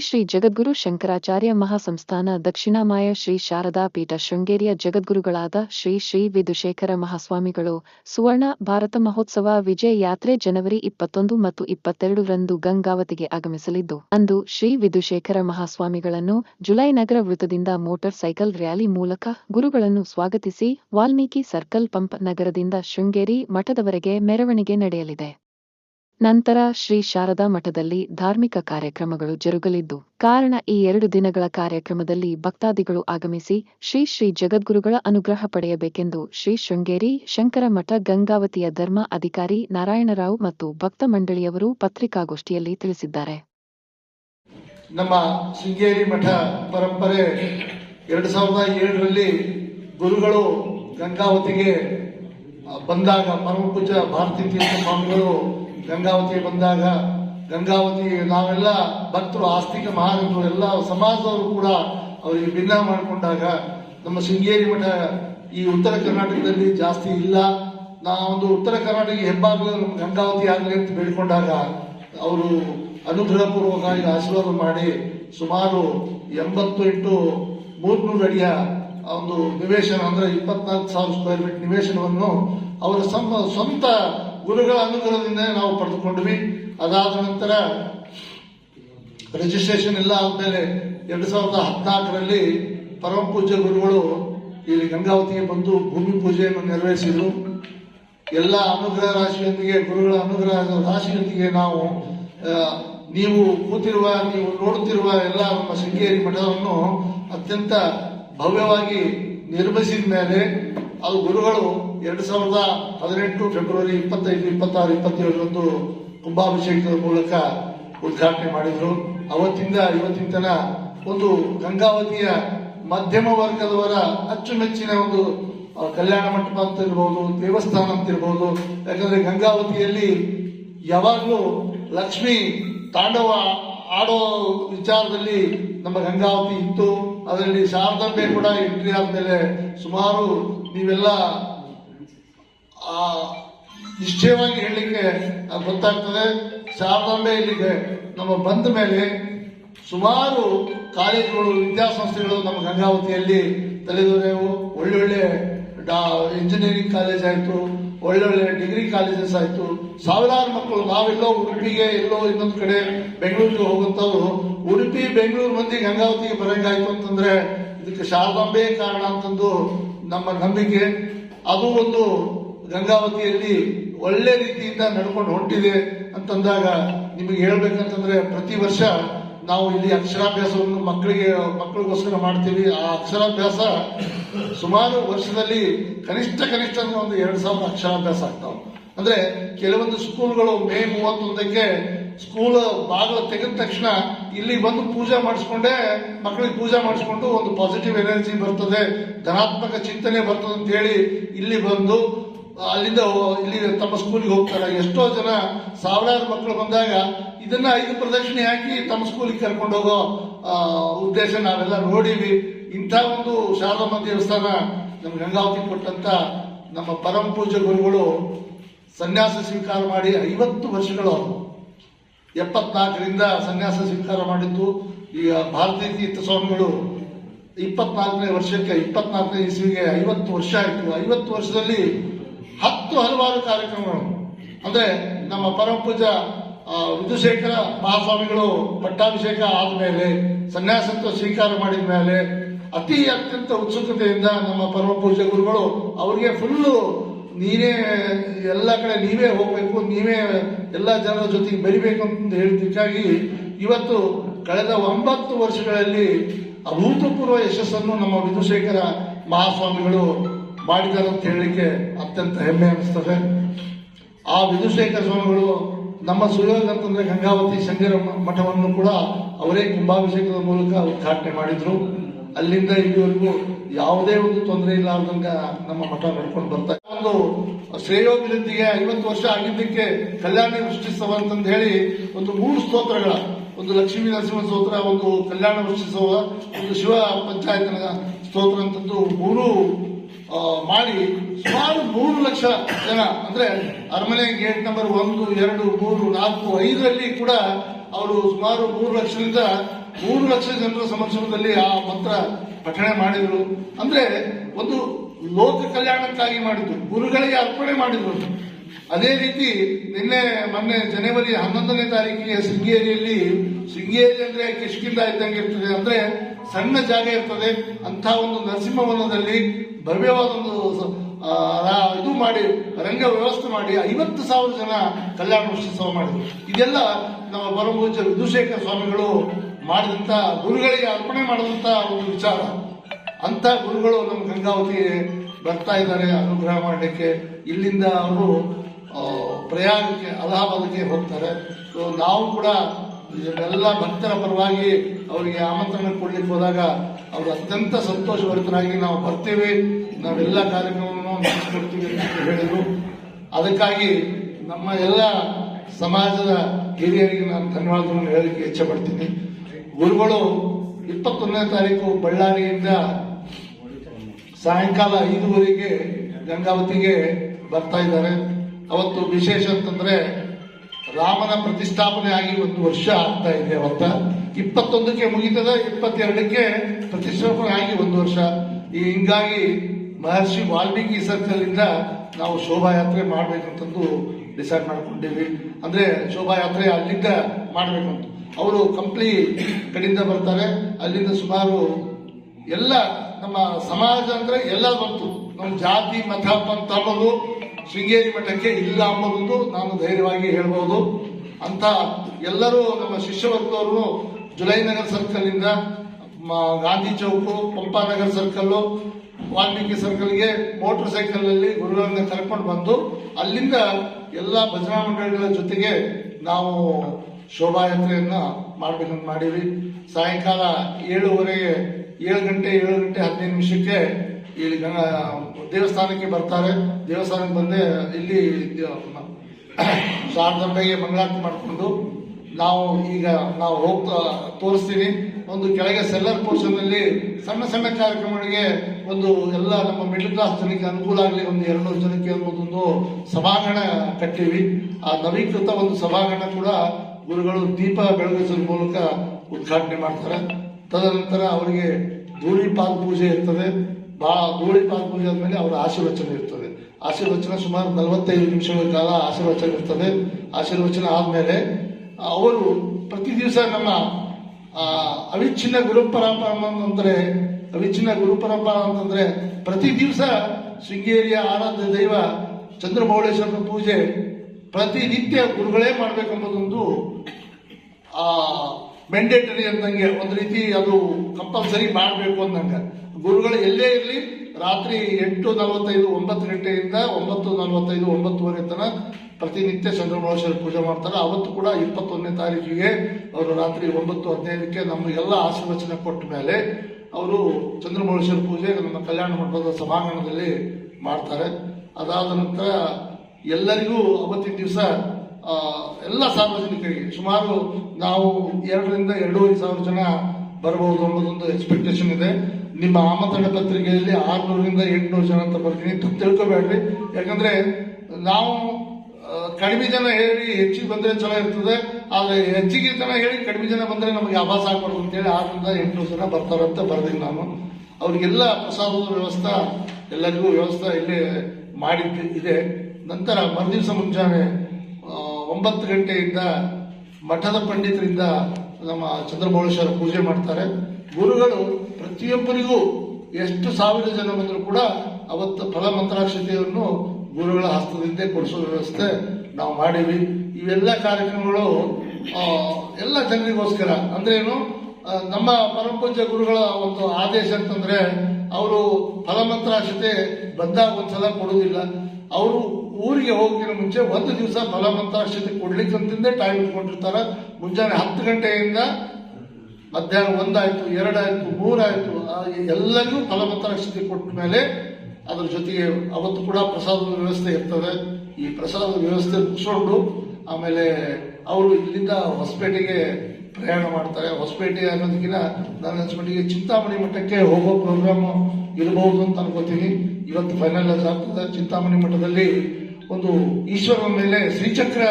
ಶ್ರೀ ಜಗದ್ಗುರು ಶಂಕರಾಚಾರ್ಯ ಮಹಾಸಂಸ್ಥಾನ ದಕ್ಷಿಣಾಮಾಯ ಶ್ರೀ ಶಾರದಾ ಪೀಠ ಶೃಂಗೇರಿಯ ಜಗದ್ಗುರುಗಳಾದ ಶ್ರೀ ಶ್ರೀ ವಿಧುಶೇಖರ ಮಹಾಸ್ವಾಮಿಗಳು ಸುವರ್ಣ ಭಾರತ ಮಹೋತ್ಸವ ವಿಜಯ ಯಾತ್ರೆ ಜನವರಿ ಇಪ್ಪತ್ತೊಂದು ಮತ್ತು ಇಪ್ಪತ್ತೆರಡರಂದು ಗಂಗಾವತಿಗೆ ಆಗಮಿಸಲಿದ್ದು, ಅಂದು ಶ್ರೀ ವಿಧುಶೇಖರ ಮಹಾಸ್ವಾಮಿಗಳನ್ನು ಜುಲೈ ನಗರ ವೃತ್ತದಿಂದ ಮೋಟಾರ್ ಸೈಕಲ್ ರ್ಯಾಲಿ ಮೂಲಕ ಗುರುಗಳನ್ನು ಸ್ವಾಗತಿಸಿ ವಾಲ್ಮೀಕಿ ಸರ್ಕಲ್ ಪಂಪ್ ನಗರದಿಂದ ಶೃಂಗೇರಿ ಮಠದವರೆಗೆ ಮೆರವಣಿಗೆ ನಡೆಯಲಿದೆ. ನಂತರ ಶ್ರೀ ಶಾರದಾ ಮಠದಲ್ಲಿ ಧಾರ್ಮಿಕ ಕಾರ್ಯಕ್ರಮಗಳು ಜರುಗಲಿದ್ದು, ಕಾರಣ ಈ ಎರಡು ದಿನಗಳ ಕಾರ್ಯಕ್ರಮದಲ್ಲಿ ಭಕ್ತಾದಿಗಳು ಆಗಮಿಸಿ ಶ್ರೀ ಶ್ರೀ ಜಗದ್ಗುರುಗಳ ಅನುಗ್ರಹ ಪಡೆಯಬೇಕೆಂದು ಶ್ರೀ ಶೃಂಗೇರಿ ಶಂಕರ ಮಠ ಗಂಗಾವತಿಯ ಧರ್ಮ ಅಧಿಕಾರಿ ನಾರಾಯಣರಾವ್ ಮತ್ತು ಭಕ್ತ ಮಂಡಳಿಯವರು ಪತ್ರಿಕಾಗೋಷ್ಠಿಯಲ್ಲಿ ತಿಳಿಸಿದ್ದಾರೆ. ನಮ್ಮ ಶೃಂಗೇರಿ ಮಠ ಪರಂಪರೆ ಎರಡು ಸಾವಿರದ ಏಳರಲ್ಲಿ ಗುರುಗಳು ಗಂಗಾವತಿಗೆ ಬಂದಾಗ ಪರಮ ಭಾರತೀಯ ಸ್ವಾಮಿಗಳು ಗಂಗಾವತಿಗೆ ಬಂದಾಗ, ಗಂಗಾವತಿ ನಾವೆಲ್ಲ ಭಕ್ತರು, ಆಸ್ತಿಕ ಮಹಾನಗರು ಎಲ್ಲ ಸಮಾಜದವರು ಕೂಡ ಅವರಿಗೆ ಭಿನ್ನ ಮಾಡಿಕೊಂಡಾಗ ನಮ್ಮ ಶೃಂಗೇರಿ ಮಠ ಈ ಉತ್ತರ ಕರ್ನಾಟಕದಲ್ಲಿ ಜಾಸ್ತಿ ಇಲ್ಲ. ನಾವೊಂದು ಉತ್ತರ ಕರ್ನಾಟಕ ಹೆಬ್ಬಾಗಲು ನಮ್ಮ ಗಂಗಾವತಿ ಆಗಲಿ ಅಂತ ಬೇಡಿಕೊಂಡಾಗ ಅವರು ಅನುಗ್ರಹ ಪೂರ್ವಕವಾಗಿ ಆಶೀರ್ವಾದ ಮಾಡಿ ಸುಮಾರು ಎಂಬತ್ತು ಇಂಟು ಮೂರ್ನೂರು ಅಡಿಯ ಒಂದು ನಿವೇಶನ ಅಂದ್ರೆ ಇಪ್ಪತ್ನಾಲ್ಕು ಸಾವಿರ ಸ್ಕ್ವೇರ್ ಫೀಟ್ ನಿವೇಶನವನ್ನು ಅವರ ಸ್ವಂತ ಗುರುಗಳ ಅನುಗ್ರಹದಿಂದ ನಾವು ಪಡೆದುಕೊಂಡ್ವಿ. ಅದಾದ ನಂತರ ರಿಜಿಸ್ಟ್ರೇಷನ್ ಎಲ್ಲ ಆದಮೇಲೆ ಎರಡು ಸಾವಿರದ ಹದಿನಾಲ್ಕರಲ್ಲಿ ಪರಮ ಪೂಜ್ಯ ಗುರುಗಳು ಇಲ್ಲಿ ಗಂಗಾವತಿಗೆ ಬಂದು ಭೂಮಿ ಪೂಜೆಯನ್ನು ನೆರವೇರಿಸಿದರು. ಎಲ್ಲ ಅನುಗ್ರಹ ರಾಶಿಯೊಂದಿಗೆ, ಗುರುಗಳ ಅನುಗ್ರಹ ರಾಶಿಯೊಂದಿಗೆ ನಾವು ನೀವು ಕೂತಿರುವ, ನೀವು ನೋಡುತ್ತಿರುವ ಎಲ್ಲ ನಮ್ಮ ಶೃಂಗೇರಿ ಮಠವನ್ನು ಅತ್ಯಂತ ಭವ್ಯವಾಗಿ ನಿರ್ಮಿಸಿದ ಮೇಲೆ ಅದು ಗುರುಗಳು ಎರಡು ಸಾವಿರದ ಹದಿನೆಂಟು ಫೆಬ್ರವರಿ ಇಪ್ಪತ್ತೈದು, ಇಪ್ಪತ್ತಾರು, ಇಪ್ಪತ್ತೇಳರಂದು ಕುಂಭಾಭಿಷೇಕದ ಮೂಲಕ ಉದ್ಘಾಟನೆ ಮಾಡಿದರು. ಅವತ್ತಿಂದ ಇವತ್ತಿನ ತನ ಒಂದು ಗಂಗಾವತಿಯ ಮಧ್ಯಮ ವರ್ಗದವರ ಅಚ್ಚುಮೆಚ್ಚಿನ ಒಂದು ಕಲ್ಯಾಣ ಮಂಟಪ ಅಂತ ಇರ್ಬೋದು, ದೇವಸ್ಥಾನ ಅಂತ ಇರ್ಬೋದು. ಯಾಕಂದ್ರೆ ಗಂಗಾವತಿಯಲ್ಲಿ ಯಾವಾಗಲೂ ಲಕ್ಷ್ಮಿ ತಾಂಡವ ಆಡೋ ವಿಚಾರದಲ್ಲಿ ನಮ್ಮ ಗಂಗಾವತಿ ಇತ್ತು. ಅದರಲ್ಲಿ ಶಾರದಾಂಬೆ ಕೂಡ ಎಂಟ್ರಿ ಆದ್ಮೇಲೆ ಸುಮಾರು ನೀವೆಲ್ಲ ನಿಶ್ಚಯವಾಗಿ ಹೇಳಲಿಕ್ಕೆ ಗೊತ್ತಾಗ್ತದೆ. ಶಾರದಾಂಬೆ ಇಲ್ಲಿಗೆ ನಮ್ಮ ಬಂದ ಮೇಲೆ ಸುಮಾರು ಕಾಲೇಜುಗಳು, ವಿದ್ಯಾಸಂಸ್ಥೆಗಳು ನಮ್ಮ ಗಂಗಾವತಿಯಲ್ಲಿ ತಲೆದೋರೆವು. ಒಳ್ಳೊಳ್ಳೆ ಡಾ ಇಂಜಿನಿಯರಿಂಗ್ ಕಾಲೇಜ್ ಆಯಿತು, ಒಳ್ಳೊಳ್ಳೆ ಡಿಗ್ರಿ ಕಾಲೇಜಸ್ ಆಯಿತು. ಸಾವಿರಾರು ಮಕ್ಕಳು, ನಾವೆಲ್ಲೋ ಉಡುಪಿಗೆ, ಎಲ್ಲೋ ಇನ್ನೊಂದು ಕಡೆ ಬೆಂಗಳೂರಿಗೆ ಹೋಗುತ್ತವರು. ಉಡುಪಿ, ಬೆಂಗಳೂರು ಮಂದಿ ಗಂಗಾವತಿಗೆ ಬರಂಗಾಯ್ತು ಅಂತಂದ್ರೆ, ಇದಕ್ಕೆ ಶಾರದಾಂಬೆ ಕಾರಣ ಅಂತಂದು ನಮ್ಮ ನಂಬಿಕೆ. ಅದು ಒಂದು ಗಂಗಾವತಿಯಲ್ಲಿ ಒಳ್ಳೆ ರೀತಿಯಿಂದ ನಡ್ಕೊಂಡು ಹೊಂಟಿದೆ ಅಂತಂದಾಗ ನಿಮಗೆ ಹೇಳ್ಬೇಕಂತಂದ್ರೆ ಪ್ರತಿ ವರ್ಷ ನಾವು ಇಲ್ಲಿ ಅಕ್ಷರಾಭ್ಯಾಸವನ್ನು ಮಕ್ಕಳಿಗೆ, ಮಕ್ಕಳಿಗೋಸ್ಕರ ಮಾಡ್ತೀವಿ. ಆ ಅಕ್ಷರಾಭ್ಯಾಸ ಸುಮಾರು ವರ್ಷದಲ್ಲಿ ಕನಿಷ್ಠ ಕನಿಷ್ಠ ಒಂದು ಎರಡು ಸಾವಿರ ಅಕ್ಷರಾಭ್ಯಾಸ ಆಗ್ತಾವ. ಅಂದ್ರೆ ಕೆಲವೊಂದು ಸ್ಕೂಲ್ಗಳು ಮೇ ಮೂವತ್ತೊಂದಕ್ಕೆ ಸ್ಕೂಲ್ ಬಾಗಿಲು ತೆಗೆದ ತಕ್ಷಣ ಇಲ್ಲಿ ಬಂದು ಪೂಜೆ ಮಾಡಿಸ್ಕೊಂಡೇ ಮಕ್ಕಳಿಗೆ ಪೂಜೆ ಮಾಡಿಸ್ಕೊಂಡು ಒಂದು ಪಾಸಿಟಿವ್ ಎನರ್ಜಿ ಬರ್ತದೆ, ಧನಾತ್ಮಕ ಚಿಂತನೆ ಬರ್ತದೆ ಅಂತ ಹೇಳಿ ಇಲ್ಲಿ ಬಂದು ಅಲ್ಲಿಂದ ಇಲ್ಲಿ ತಮ್ಮ ಸ್ಕೂಲಿಗೆ ಹೋಗ್ತಾರೆ. ಎಷ್ಟೋ ಜನ ಸಾವಿರಾರು ಮಕ್ಕಳು ಬಂದಾಗ ಇದನ್ನ ಐದು ಪ್ರದಕ್ಷಿಣೆ ಹಾಕಿ ತಮ್ಮ ಸ್ಕೂಲಿಗೆ ಕರ್ಕೊಂಡು ಹೋಗೋ ಉದ್ದೇಶ ನಾವೆಲ್ಲ ನೋಡೀವಿ ಇಂಥ ಒಂದು ಶಾರದಮ್ಮ ದೇವಸ್ಥಾನ ನಮ್ಮ ಗಂಗಾವತಿ ಕೊಟ್ಟಂತ ನಮ್ಮ ಪರಮ ಪೂಜ್ಯ ಗುರುಗಳು ಸನ್ಯಾಸ ಸ್ವೀಕಾರ ಮಾಡಿ ಐವತ್ತು ವರ್ಷಗಳು. ಎಪ್ಪತ್ನಾಲ್ಕರಿಂದ ಸನ್ಯಾಸ ಸ್ವೀಕಾರ ಮಾಡಿದ್ದು ಈಗ ಭಾರತೀಯ ತೀರ್ಥ ಸ್ವಾಮಿಗಳು ಇಪ್ಪತ್ನಾಲ್ಕನೇ ವರ್ಷಕ್ಕೆ, ಇಪ್ಪತ್ನಾಲ್ಕನೇ ಇಸ್ವಿಗೆ ಐವತ್ತು ವರ್ಷ ಆಯಿತು. ಐವತ್ತು ವರ್ಷದಲ್ಲಿ ಹತ್ತು ಹಲವಾರು ಕಾರ್ಯಕ್ರಮಗಳು. ಅಂದ್ರೆ ನಮ್ಮ ಪರಮಪೂಜ ವಿಧುಶೇಖರ ಮಹಾಸ್ವಾಮಿಗಳು ಪಟ್ಟಾಭಿಷೇಕ ಆದ್ಮೇಲೆ ಸನ್ಯಾಸತ್ವ ಸ್ವೀಕಾರ ಮಾಡಿದ ಮೇಲೆ, ಅತಿ ಅತ್ಯಂತ ಉತ್ಸುಕತೆಯಿಂದ ನಮ್ಮ ಪರಮ ಪೂಜ್ಯ ಗುರುಗಳು ಅವರಿಗೆ ಫುಲ್ಲು ನೀನೇ, ಎಲ್ಲ ಕಡೆ ನೀವೇ ಹೋಗಬೇಕು, ನೀವೇ ಎಲ್ಲ ಜನರ ಜೊತೆಗೆ ಬರಿಬೇಕು ಅಂತ ಹೇಳಿದ್ದಕ್ಕಾಗಿ ಇವತ್ತು ಕಳೆದ ಒಂಬತ್ತು ವರ್ಷಗಳಲ್ಲಿ ಅಭೂತಪೂರ್ವ ಯಶಸ್ಸನ್ನು ನಮ್ಮ ವಿಧುಶೇಖರ ಮಹಾಸ್ವಾಮಿಗಳು ಮಾಡಿದ್ದಾರೆ ಅಂತ ಹೇಳಲಿಕ್ಕೆ ಅತ್ಯಂತ ಹೆಮ್ಮೆ ಅನಿಸ್ತದೆ ಆ ವಿಧುಶೇಖರ ಸ್ವಾಮಿಗಳು ನಮ್ಮ ಸುಯೋಗ ಗಂಗಾವತಿ ಶಂಕರ ಮಠವನ್ನು ಕೂಡ ಅವರೇ ಕುಂಭಾಭಿಷೇಕದ ಮೂಲಕ ಉದ್ಘಾಟನೆ ಮಾಡಿದ್ರು ಅಲ್ಲಿಂದ ಇಲ್ಲಿವರೆಗೂ ಯಾವುದೇ ಒಂದು ತೊಂದರೆ ಇಲ್ಲಾರ್ದಂಗ ನಮ್ಮ ಮಠ ನಡ್ಕೊಂಡು ಬರ್ತಾ. ಒಂದು ಶ್ರೇಯೋಭಿವೃದ್ಧಿಗೆ ಐವತ್ತು ವರ್ಷ ಆಗಿದ್ದಕ್ಕೆ ಕಲ್ಯಾಣ ವೃಷ್ಟಿಸ್ತವ ಅಂತಂದು ಹೇಳಿ ಒಂದು ಮೂರು ಸ್ತೋತ್ರಗಳ, ಒಂದು ಲಕ್ಷ್ಮೀ ನರಸಿಂಹ ಸ್ತೋತ್ರ, ಒಂದು ಕಲ್ಯಾಣ ವೃಷ್ಟಿಸವ, ಒಂದು ಶಿವ ಪಂಚಾಯತನ ಸ್ತೋತ್ರ ಅಂತಂದು ಮೂರು ಮಾಡಿ ಸುಮಾರು ಮೂರು ಲಕ್ಷ ಜನ, ಅಂದ್ರೆ ಅರಮನೆ ಗೇಟ್ ನಂಬರ್ ಒಂದು, ಎರಡು, ಮೂರು, ನಾಲ್ಕು, ಐದರಲ್ಲಿ ಕೂಡ ಅವರು ಸುಮಾರು ಮೂರು ಲಕ್ಷದಿಂದ ಮೂರು ಲಕ್ಷ ಜನರ ಸಮಕ್ಷಮದಲ್ಲಿ ಆ ಮಂತ್ರ ಪಠಣೆ ಮಾಡಿದ್ರು. ಅಂದ್ರೆ ಒಂದು ಲೋಕ ಕಲ್ಯಾಣಕ್ಕಾಗಿ ಮಾಡಿದ್ರು. ಗುರುಗಳಿಗೆ ಅರ್ಪಣೆ ಮಾಡಿದ್ರು. ಅದೇ ರೀತಿ ನಿನ್ನೆ ಮೊನ್ನೆ ಜನವರಿ ಹನ್ನೊಂದನೇ ತಾರೀಕಿಗೆ ಶೃಂಗೇರಿಯಲ್ಲಿ, ಶೃಂಗೇರಿ ಅಂದ್ರೆ ಕಿಷ್ಕಿಂದ ಇದ್ದಂಗೆ ಇರ್ತದೆ. ಅಂದ್ರೆ ಸಣ್ಣ ಜಾಗ ಇರ್ತದೆ ಅಂತ ಒಂದು ನರಸಿಂಹವನದಲ್ಲಿ ಭವ್ಯವಾದ ಒಂದು ಇದು ಮಾಡಿ, ರಂಗ ವ್ಯವಸ್ಥೆ ಮಾಡಿ ಐವತ್ತು ಸಾವಿರ ಜನ ಕಲ್ಯಾಣ ಉತ್ಸವ ಮಾಡಿದ್ರು. ಇದೆಲ್ಲ ನಮ್ಮ ಪರಮಪೂಜ್ಯ ವಿದುಶೇಖರ ಸ್ವಾಮಿಗಳು ಮಾಡಿದಂತ ಗುರುಗಳಿಗೆ ಅರ್ಪಣೆ ಮಾಡಿದಂತ ಒಂದು ವಿಚಾರ. ಅಂತ ಗುರುಗಳು ನಮ್ಮ ಗಂಗಾವತಿ ಬರ್ತಾ ಇದ್ದಾರೆ ಅನುಗ್ರಹ ಮಾಡಲಿಕ್ಕೆ. ಇಲ್ಲಿಂದ ಅವರು ಪ್ರಯಾಣಕ್ಕೆ ಅಲಹಾಬಾದಕ್ಕೆ ಹೋಗ್ತಾರೆ. ಸೊ, ನಾವು ಕೂಡ ಎಲ್ಲ ಭಕ್ತರ ಪರವಾಗಿ ಅವರಿಗೆ ಆಮಂತ್ರಣ ಕೊಡ್ಲಿಕ್ಕೆ ಹೋದಾಗ ಅವರು ಅತ್ಯಂತ ಸಂತೋಷಭರಿತರಾಗಿ ನಾವು ಬರ್ತೀವಿ, ನಾವೆಲ್ಲ ಕಾರ್ಯಕ್ರಮವನ್ನು ನಡೆಸ್ಕೊಡ್ತೀವಿ ಅಂತ ಹೇಳಿದರು. ಅದಕ್ಕಾಗಿ ನಮ್ಮ ಎಲ್ಲ ಸಮಾಜದ ಹಿರಿಯರಿಗೆ ನಾನು ಧನ್ಯವಾದಗಳನ್ನು ಹೇಳಲಿಕ್ಕೆ ಇಚ್ಛೆ ಪಡ್ತೀನಿ. ಗುರುಗಳು, ಇಪ್ಪತ್ತೊಂದನೇ ತಾರೀಕು ಬಳ್ಳಾರಿಯಿಂದ ಸಾಯಂಕಾಲ ಐದುವರೆಗೆ ಗಂಗಾವತಿಗೆ ಬರ್ತಾ ಇದ್ದಾರೆ. ಅವತ್ತು ವಿಶೇಷ ಅಂತಂದ್ರೆ ರಾಮನ ಪ್ರತಿಷ್ಠಾಪನೆ ಆಗಿ ಒಂದು ವರ್ಷ ಆಗ್ತಾ ಇದೆ ಅವತ್ತ ಇಪ್ಪತ್ತೊಂದಕ್ಕೆ ಮುಗಿತದ, ಇಪ್ಪತ್ತೆರಡಕ್ಕೆ ಪ್ರತಿಷ್ಠಾಪನೆ ಆಗಿ ಒಂದು ವರ್ಷ. ಈ ಹಿಂಗಾಗಿ ಮಹರ್ಷಿ ವಾಲ್ಮೀಕಿ ಸರ್ಕಲ್ ಇಂದ ನಾವು ಶೋಭಾಯಾತ್ರೆ ಮಾಡ್ಬೇಕಂತಂದು ಡಿಸೈಡ್ ಮಾಡ್ಕೊಂಡಿವಿ ಅಂದ್ರೆ ಶೋಭಾಯಾತ್ರೆ ಅಲ್ಲಿಂದ ಮಾಡ್ಬೇಕಂತ. ಅವರು ಕಂಪ್ಲಿ ಕಡೆಯಿಂದ ಬರ್ತಾರೆ. ಅಲ್ಲಿಂದ ಸುಮಾರು ಎಲ್ಲ ನಮ್ಮ ಸಮಾಜ ಅಂದ್ರೆ ಎಲ್ಲ ಬಂತು. ನಮ್ಮ ಜಾತಿ, ಮತ, ಪಂಥ ಅನ್ನೋದು ಶೃಂಗೇರಿ ಮಠಕ್ಕೆ ಇಲ್ಲ ಅನ್ನೋದೊಂದು ನಾನು ಧೈರ್ಯವಾಗಿ ಹೇಳ್ಬೋದು. ಅಂತ ಎಲ್ಲರೂ ನಮ್ಮ ಶಿಷ್ಯವರ್ತವರು ಜುಲೈ ನಗರ್ ಸರ್ಕಲ್ ಇಂದ ಮ- ಗಾಂಧಿ ಚೌಕು ಪಂಪಾನಗರ್ ಸರ್ಕಲ್ ವಾಲ್ಮೀಕಿ ಸರ್ಕಲ್ಗೆ ಮೋಟರ್ ಸೈಕಲ್ ಅಲ್ಲಿ ಗುರುಗಳನ್ನ ಕರ್ಕೊಂಡು ಬಂದು, ಅಲ್ಲಿಂದ ಎಲ್ಲ ಭಜನಾ ಮಂಡಳಿಗಳ ಜೊತೆಗೆ ನಾವು ಶೋಭಾಯಾತ್ರೆಯನ್ನ ಮಾಡ್ಬೇಕಂತ ಮಾಡೀವಿ ಸಾಯಂಕಾಲ ಏಳುವರೆಗೆ, ಏಳು ಗಂಟೆ ಏಳು ಗಂಟೆ ಹದಿನೈದು ನಿಮಿಷಕ್ಕೆ ಇಲ್ಲಿ ದೇವಸ್ಥಾನಕ್ಕೆ ಬರ್ತಾರೆ. ದೇವಸ್ಥಾನಕ್ಕೆ ಬಂದೆ ಇಲ್ಲಿ ಶಾರದಂಬೆಗೆ ಮಂಗಳಾರತಿ ಮಾಡಿಕೊಂಡು ನಾವು ಈಗ, ನಾವು ಹೋಗ್ತಾ, ತೋರಿಸ್ತೀನಿ. ಒಂದು ಕೆಳಗೆ ಸೆಲ್ಲರ್ ಪೋರ್ಷನ್ ಅಲ್ಲಿ ಸಣ್ಣ ಸಣ್ಣ ಕಾರ್ಯಕ್ರಮಗಳಿಗೆ ಒಂದು ಎಲ್ಲ ನಮ್ಮ ಮಿಡ್ಲ್ ಕ್ಲಾಸ್ ಜನಕ್ಕೆ ಅನುಕೂಲ ಆಗಲಿ, ಒಂದು ಎರಡ್ನೂರು ಜನಕ್ಕೆ ಅನ್ನೋದೊಂದು ಸಭಾಂಗಣ ಕಟ್ಟಿವಿ. ಆ ನವೀಕೃತ ಒಂದು ಸಭಾಂಗಣ ಕೂಡ ಗುರುಗಳು ದೀಪ ಬೆಳಗಿಸುವ ಮೂಲಕ ಉದ್ಘಾಟನೆ ಮಾಡ್ತಾರೆ. ತದನಂತರ ಅವರಿಗೆ ಧೂಳಿ ಪಾದ ಪೂಜೆ ಇರ್ತದೆ. ಬಾ ಧೂಳಿ ಪಾದ ಪೂಜೆ ಆದ್ಮೇಲೆ ಅವರ ಆಶೀರ್ವಚನ ಇರ್ತದೆ. ಆಶೀರ್ವಚನ ಸುಮಾರು ನಲವತ್ತೈದು ನಿಮಿಷಗಳ ಕಾಲ ಆಶೀರ್ವಚನ ಇರ್ತದೆ. ಆಶೀರ್ವಚನ ಆದ್ಮೇಲೆ ಅವರು ಪ್ರತಿ ದಿವಸ ನಮ್ಮ ಅವಿಚ್ಛಿನ್ನ ಗುರುಪರಂಪರ ಅಂತಂದ್ರೆ, ಅವಿಚ್ಛಿನ್ನ ಗುರುಪರಂಪರ ಅಂತಂದ್ರೆ ಪ್ರತಿ ದಿವಸ ಶೃಂಗೇರಿಯ ಆರಾಧ್ಯ ದೈವ ಚಂದ್ರಮೌಳೇಶ್ವರನ ಪೂಜೆ ಪ್ರತಿನಿತ್ಯ ಗುರುಗಳೇ ಮಾಡ್ಬೇಕೆಂಬುದೊಂದು, ಆ ಮೆಂಡೇಟರಿ ಅಂದಂಗೆ ಒಂದು ರೀತಿ ಅದು ಕಂಪಲ್ಸರಿ ಮಾಡಬೇಕು ಅಂದಂಗೆ. ಗುರುಗಳು, ಎಲ್ಲೇ ಇರಲಿ, ರಾತ್ರಿ ಎಂಟು ನಲವತ್ತೈದು, ಒಂಬತ್ತು ಗಂಟೆಯಿಂದ ಒಂಬತ್ತು ನಲವತ್ತೈದು, ಒಂಬತ್ತುವರೆ ತನಕ ಪ್ರತಿನಿತ್ಯ ಚಂದ್ರಮೌಳೇಶ್ವರ ಪೂಜೆ ಮಾಡ್ತಾರೆ. ಅವತ್ತು ಕೂಡ ಇಪ್ಪತ್ತೊಂದನೇ ತಾರೀಕಿಗೆ ಅವರು ರಾತ್ರಿ ಒಂಬತ್ತು ಹದಿನೈದಕ್ಕೆ ನಮಗೆಲ್ಲ ಆಶೀರ್ವಚನ ಕೊಟ್ಟ ಮೇಲೆ ಅವರು ಚಂದ್ರಮೌಳೇಶ್ವರ ಪೂಜೆ ನಮ್ಮ ಕಲ್ಯಾಣ ಮಂಟಪದ ಸಭಾಂಗಣದಲ್ಲಿ ಮಾಡ್ತಾರೆ. ಅದಾದ ನಂತರ ಎಲ್ಲರಿಗೂ ಅವತ್ತಿನ ದಿವಸ ಎಲ್ಲ ಸಾರ್ವಜನಿಕರಿಗೆ, ಸುಮಾರು ನಾವು ಎರಡರಿಂದ ಎರಡೂವರೆ ಸಾವಿರ ಜನ ಬರಬಹುದು ಅನ್ನೋದೊಂದು ಎಕ್ಸ್ಪೆಕ್ಟೇಷನ್ ಇದೆ. ನಿಮ್ಮ ಆಮಂತ್ರಣ ಪತ್ರಿಕೆಯಲ್ಲಿ ಆರುನೂರರಿಂದ ಎಂಟುನೂರು ಜನ ಅಂತ ಬರ್ತೀನಿ. ತಪ್ಪು ತಿಳ್ಕೊಬೇಡ್ರಿ. ಯಾಕಂದ್ರೆ ನಾವು ಕಡಿಮೆ ಜನ ಹೇಳಿ ಹೆಚ್ಚಿಗೆ ಬಂದ್ರೆ ಚಲೋ ಇರ್ತದೆ. ಆದ್ರೆ ಹೆಚ್ಚಿಗೆ ಜನ ಹೇಳಿ ಕಡಿಮೆ ಜನ ಬಂದ್ರೆ ನಮಗೆ ಆಭಾಸ ಆಗ್ಬಾರ್ದು ಅಂತೇಳಿ ಆರರಿಂದ ಎಂಟುನೂರು ಜನ ಬರ್ತಾರಂತ ಬರ್ದೀನಿ ನಾನು. ಅವ್ರಿಗೆಲ್ಲ ಪ್ರಸಾದದ ವ್ಯವಸ್ಥೆ, ಎಲ್ಲರಿಗೂ ವ್ಯವಸ್ಥೆ ಇಲ್ಲಿ ಮಾಡಿದ್ದು ಇದೆ. ನಂತರ ಮರುದಿವಸ ಮುಂಜಾನೆ ಒಂಬತ್ತು ಗಂಟೆಯಿಂದ ಮಠದ ಪಂಡಿತರಿಂದ ನಮ್ಮ ಚಂದ್ರಮೌಳೇಶ್ವರ ಪೂಜೆ ಮಾಡ್ತಾರೆ. ಗುರುಗಳು ಪ್ರತಿಯೊಬ್ಬರಿಗೂ ಎಷ್ಟು ಸಾವಿರ ಜನ ಬಂದರೂ ಕೂಡ ಅವತ್ತು ಫಲ ಮಂತ್ರಾಕ್ಷತೆಯನ್ನು ಗುರುಗಳ ಹಸ್ತದಿಂದ ಕೊಡಿಸೋ ವ್ಯವಸ್ಥೆ ನಾವು ಮಾಡೀವಿ. ಇವೆಲ್ಲ ಕಾರ್ಯಕ್ರಮಗಳು ಎಲ್ಲ ಜನರಿಗೋಸ್ಕರ. ಅಂದ್ರೆ ಏನು ನಮ್ಮ ಪರಮಪೂಜ್ಯ ಗುರುಗಳ ಒಂದು ಆದೇಶ ಅಂತಂದ್ರೆ ಅವರು ಫಲಮಂತ್ರಾಕ್ಷತೆ ಬಂದಾಗ ಒಂದ್ಸಲ ಕೊಡುವುದಿಲ್ಲ. ಅವರು ಊರಿಗೆ ಹೋಗಿನ ಮುಂಚೆ ಒಂದು ದಿವಸ ಕೊಡ್ಲಿಕ್ಕೆ ಅಂತಂದೆ ಟೈಮ್ ಇಟ್ಕೊಂಡಿರ್ತಾರೆ. ಮುಂಜಾನೆ ಹತ್ತು ಗಂಟೆಯಿಂದ ಮಧ್ಯಾಹ್ನ ಒಂದಾಯ್ತು, ಎರಡಾಯ್ತು, ಮೂರಾಯ್ತು ಎಲ್ಲರಿಗೂ ಫಲಮಂತ್ರಾಕ್ಷತೆ ಕೊಟ್ಟ ಮೇಲೆ ಅದ್ರ ಜೊತೆಗೆ ಅವತ್ತು ಕೂಡ ಪ್ರಸಾದದ ವ್ಯವಸ್ಥೆ ಇರ್ತದೆ. ಈ ಪ್ರಸಾದದ ವ್ಯವಸ್ಥೆ ಮುಗಿಸ್ಕೊಂಡು ಆಮೇಲೆ ಅವರು ಇಲ್ಲಿಂದ ಹೊಸಪೇಟೆಗೆ ಪ್ರಯಾಣ ಮಾಡ್ತಾರೆ. ಹೊಸಪೇಟೆ ಅನ್ನೋದಕ್ಕಿಂತ ನನ್ನ ಅನ್ಸ್ಬಿಟ್ಟಿಗೆ ಚಿಂತಾಮಣಿ ಮಠಕ್ಕೆ ಹೋಗೋ ಪ್ರೋಗ್ರಾಮ್ ಇರಬಹುದು ಅಂತ ಅನ್ಕೋತೀನಿ. ಇವತ್ತು ಫೈನಲ್ ಆಗ್ತದೆ. ಚಿಂತಾಮಣಿ ಮಠದಲ್ಲಿ ಒಂದು ಈಶ್ವರನ ಮೇಲೆ ಶ್ರೀಚಕ್ರ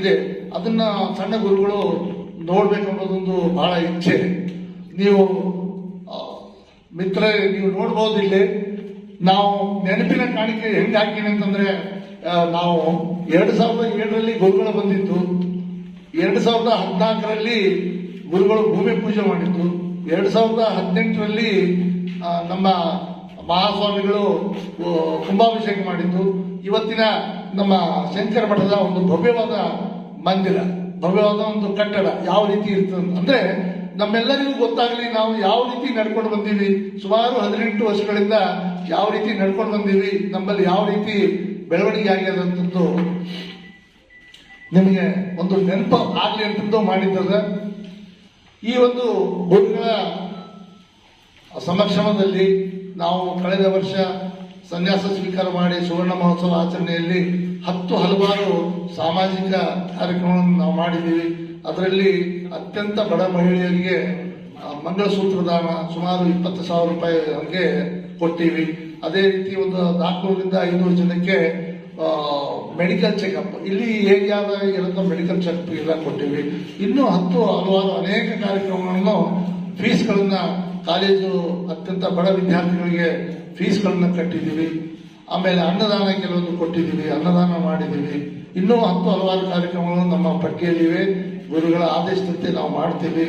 ಇದೆ. ಅದನ್ನ ಸಣ್ಣ ಗುರುಗಳು ನೋಡ್ಬೇಕನ್ನೋದೊಂದು ಬಹಳ ಇಚ್ಛೆ. ನೀವು ಮಿತ್ರ ನೀವು ನೋಡ್ಬೋದು ಇಲ್ಲಿ. ನಾವು ನೆನಪಿನ ಕಾಣಿಕೆ ಹೆಂಗ್ ಹಾಕಿನಿ ಅಂತಂದ್ರೆ ನಾವು ಎರಡು ಸಾವಿರದ ಏಳರಲ್ಲಿ ಗುರುಗಳು ಬಂದಿತ್ತು ಎರಡ್ ಸಾವಿರದ ಹದಿನಾಲ್ಕರಲ್ಲಿ ಗುರುಗಳು ಭೂಮಿ ಪೂಜೆ ಮಾಡಿದ್ದು ಎರಡು ಸಾವಿರದ ಹದಿನೆಂಟರಲ್ಲಿ ನಮ್ಮ ಮಹಾಸ್ವಾಮಿಗಳು ಕುಂಭಾಭಿಷೇಕ ಮಾಡಿದ್ದು ಇವತ್ತಿನ ನಮ್ಮ ಶಂಕರ ಮಠದ ಒಂದು ಭವ್ಯವಾದ ಮಂದಿರ, ಭವ್ಯವಾದ ಒಂದು ಕಟ್ಟಡ ಯಾವ ರೀತಿ ಇರ್ತದೆ. ಅಂದ್ರೆ ನಮ್ಮೆಲ್ಲರಿಗೂ ಗೊತ್ತಾಗಲಿ ನಾವು ಯಾವ ರೀತಿ ನಡ್ಕೊಂಡು ಬಂದೀವಿ, ಸುಮಾರು ಹದಿನೆಂಟು ವರ್ಷಗಳಿಂದ ಯಾವ ರೀತಿ ನಡ್ಕೊಂಡು ಬಂದೀವಿ, ನಮ್ಮಲ್ಲಿ ಯಾವ ರೀತಿ ಬೆಳವಣಿಗೆ ಆಗ್ಯದಂತದ್ದು ನಿಮಗೆ ಒಂದು ನೆನಪು ಆಗಲಿ ಅಂತಂದು ಮಾಡಿದ್ದದ ಈ ಒಂದು ಗುರುಗಳ ಸಮಕ್ಷಮದಲ್ಲಿ ನಾವು ಕಳೆದ ವರ್ಷ ಸನ್ಯಾಸ ಸ್ವೀಕಾರ ಮಾಡಿ ಸುವರ್ಣ ಮಹೋತ್ಸವ ಆಚರಣೆಯಲ್ಲಿ ಹತ್ತು ಹಲವಾರು ಸಾಮಾಜಿಕ ಕಾರ್ಯಕ್ರಮಗಳನ್ನು ನಾವು ಮಾಡಿದ್ದೀವಿ. ಅದರಲ್ಲಿ ಅತ್ಯಂತ ಬಡ ಮಹಿಳೆಯರಿಗೆ ಮಂಗಳಸೂತ್ರದಾನ ಮಂಗಳಸೂತ್ರ ದಾನ ಸುಮಾರು ಇಪ್ಪತ್ತು ಸಾವಿರ ರೂಪಾಯಿ ಹಂಗೆ ಕೊಟ್ಟಿವಿ. ಅದೇ ರೀತಿ ಒಂದು ನಾಲ್ಕುನೂರಿಂದ ಐನೂರು ಜನಕ್ಕೆ ಮೆಡಿಕಲ್ ಚೆಕಪ್ ಇಲ್ಲಿ ಏರಿಯಾದ ಇರೋದು ಮೆಡಿಕಲ್ ಚೆಕಪ್ ಎಲ್ಲ ಕೊಟ್ಟಿವಿ. ಇನ್ನೂ ಹತ್ತು ಹಲವಾರು ಅನೇಕ ಕಾರ್ಯಕ್ರಮಗಳನ್ನು ಫೀಸ್ಗಳನ್ನು ಕಾಲೇಜು ಅತ್ಯಂತ ಬಡ ವಿದ್ಯಾರ್ಥಿಗಳಿಗೆ ಫೀಸ್ಗಳನ್ನು ಕಟ್ಟಿದ್ದೀವಿ ಆಮೇಲೆ ಅನ್ನದಾನ ಕೆಲವೊಂದು ಕೊಟ್ಟಿದ್ದೀವಿ ಅನ್ನದಾನ ಮಾಡಿದ್ದೀವಿ ಇನ್ನೂ ಹತ್ತು ಹಲವಾರು ಕಾರ್ಯಕ್ರಮಗಳು ನಮ್ಮ ಪಟ್ಟಿಯಲ್ಲಿವೆ. ಗುರುಗಳ ಆದೇಶದಂತೆ ನಾವು ಮಾಡ್ತೀವಿ.